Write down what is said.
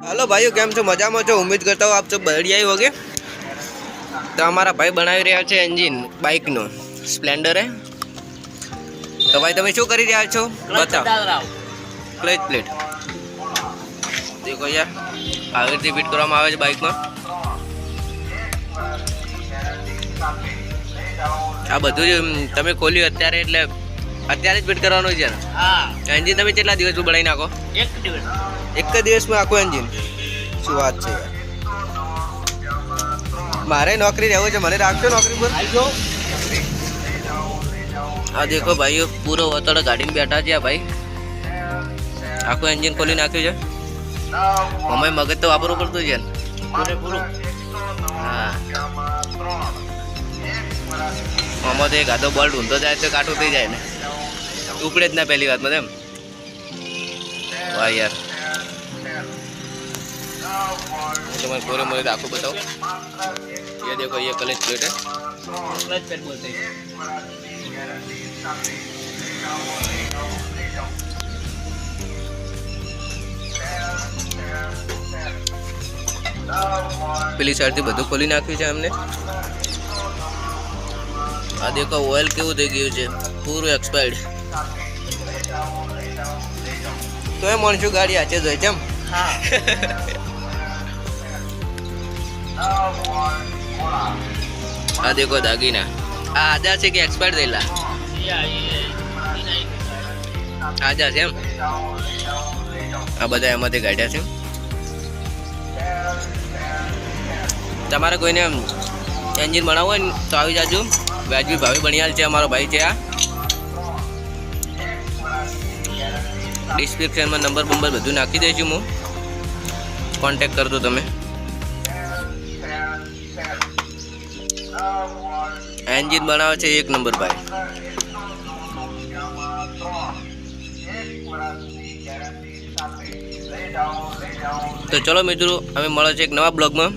હાલો ભાઈઓ કેમ છો? મજામાં છો? ઉમેદ કરતા હો આપ છો બઢિયા વગે તો અમારા ભાઈ બનાવી રહ્યા છે એન્જિન બાઇકનું સ્પ્લેન્ડરે તો ભાઈ તમે શું કરી રહ્યા છો? બતાવો. ક્લચ પ્લેટ દેખો યાર આવી રીતે ફિટ કરવામાં આવે છે બાઇકમાં આ બધું તમે ખોલ્યું અત્યારે એટલે અત્યારે જ ફિટ કરવાનું છે હા. એન્જિન તમે કેટલા દિવસમાં બનાવી નાખો? એક દિવસ. એક જ દિવસમાં આખું એન્જિન શું વાત છે? મારે નોકરી રહેવું છે મને રાખજો નોકરી પર. આ દેખો ભાઈઓ પૂરો વતળ ગાડીમાં બેઠા છે ભાઈ. આખું એન્જિન ખોલી નાખ્યું છે. અમે મગજ તો વાપરવું પડતું છે પૂરેપૂરું હા. આમાં તો એક આધો બોલ્ટ ઊંધો જાય તો કાઠું થઈ જાય ને. ઉપડે જ ના પહેલી વાતમાં એમ. વાહ યાર. તમારે ગોરે મોરે આખું બતાવો. ये દેખો ये કલેજ प्लेट है क्लच प्लेट बोलते પેલી સાઈડથી બધું ખોલી નાખ્યું છે એમને. આ દેખો ઓઇલ કેવું થઈ ગયું છે. પૂરું એક્સપાયર્ડ તો એ મણશું ગાડી આજે જોઈ જેમ આ દેખો દાગીના. આ આજા છે કે એક્સપાયર થયેલા? આજા છે એમ? આ બધા એમાંથી કાઢ્યા છે તમારે કોઈને એન્જિન બનાવવું હોય ને તો આવી જાજો. વ્યાજબી ભાવે બનિયાલ છે અમારો ભાઈ છે આ. ડિસ્ક્રિપ્શનમાં નંબર બંબર બધું નાખી દઈશું હું. કોન્ટેક કરજો તમે. એન્જિન બનાવે છે એક નંબર ભાઈ. તો ચલો મિત્રો અમે મળે છે એક નવા બ્લોગમાં.